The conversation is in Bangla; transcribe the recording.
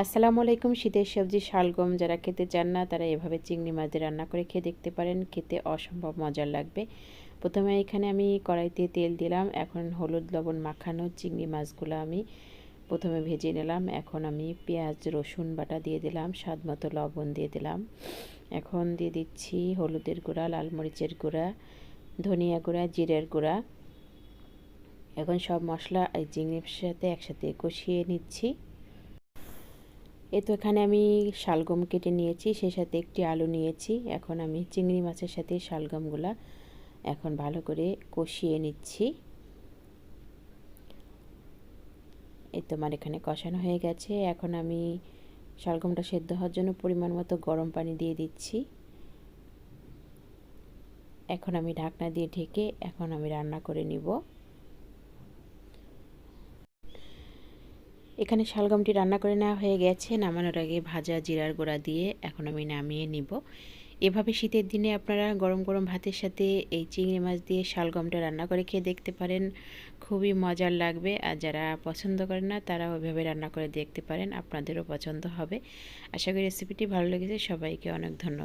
আসসালামু আলাইকুম, শীতের সবজি শালগম যারা খেতে চান না, তারা এভাবে চিংড়ি মাছ রান্না করে খেয়ে দেখতে পারেন। খেতে অসম্ভব মজার লাগবে। প্রথমে এখানে আমি কড়াইতে তেল দিলাম, এখন হলুদ লবণ মাখানো চিংড়ি মাছগুলো আমি প্রথমে ভেজে নিলাম। এখন আমি পেঁয়াজ, রসুন বাটা দিয়ে দিলাম, স্বাদ মতো লবণ দিয়ে দিলাম। এখন দিয়ে দিচ্ছি হলুদের গুঁড়া, লাল মরিচের গুঁড়া, ধনিয়া গুঁড়া, জিরের গুঁড়া। এখন সব মশলা এই চিংড়ির সাথে একসাথে কষিয়ে নিচ্ছি। এ তো এখানে আমি শালগম কেটে নিয়েছি, সেই সাথে একটি আলু নিয়েছি। এখন আমি চিংড়ি মাছের সাথে শালগমগুলা এখন ভালো করে কষিয়ে নিচ্ছি। এই তোমার এখানে কষানো হয়ে গেছে। এখন আমি শালগমটা সেদ্ধ হওয়ার জন্য পরিমাণ মতো গরম পানি দিয়ে দিচ্ছি। এখন আমি ঢাকনা দিয়ে ঢেকে এখন আমি রান্না করে নিব। এখানে শালগমটি রান্না করে নেওয়া হয়ে গেছে। নামানোর আগে ভাজা জিরার গোড়া দিয়ে এখন আমি নামিয়ে নিব। এভাবে শীতের দিনে আপনারা গরম গরম ভাতের সাথে এই চিংড়ি মাছ দিয়ে শালগমটা রান্না করে খেয়ে দেখতে পারেন। খুবই মজার লাগবে আর যারা পছন্দ করেন না তারা ওইভাবে রান্না করে দেখতে পারেন। আপনাদেরও পছন্দ হবে। আশা করি রেসিপিটি ভালো লেগেছে। সবাইকে অনেক ধন্যবাদ।